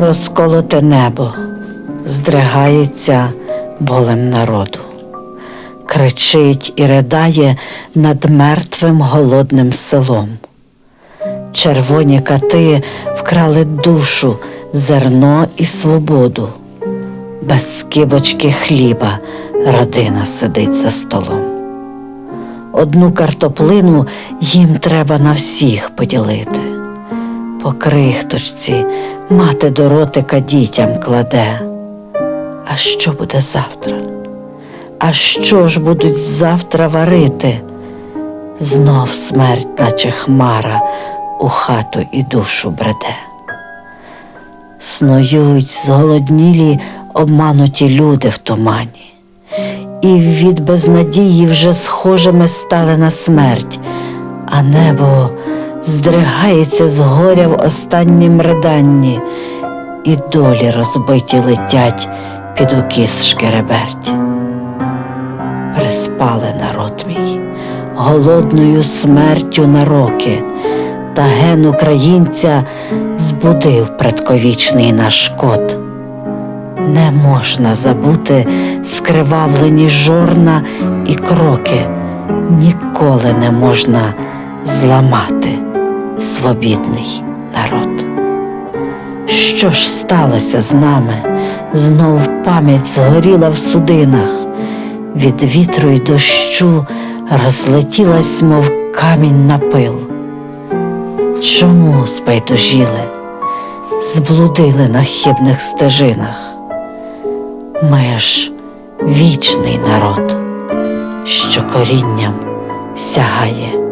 розколоте небо, здригається болем народу, кричить і ридає над мертвим голодним селом. Червоні кати вкрали душу, зерно і свободу. Без скибочки хліба родина сидить за столом. Одну картоплину їм треба на всіх поділити. По крихточці мати до ротика дітям кладе. А що буде завтра? А що ж будуть завтра варити? Знов смерть, наче хмара, у хату і душу бреде. Снують зголоднілі обмануті люди в тумані, і від безнадії вже схожими стали на смерть, а небо здригається з горя в останнім риданні, і долі розбиті летять під укіс шкереберть. Приспали народ мій, голодною смертю на роки, та ген українця збудив предковічний наш кот. Не можна забути скривавлені жорна і кроки, ніколи не можна зламати свобідний народ. Що ж сталося з нами? Знов пам'ять згоріла в судинах, від вітру й дощу розлетілась, мов камінь на пил. Чому збайдужіли, зблудили на хибних стежинах? Ми ж вічний народ, що корінням сягає.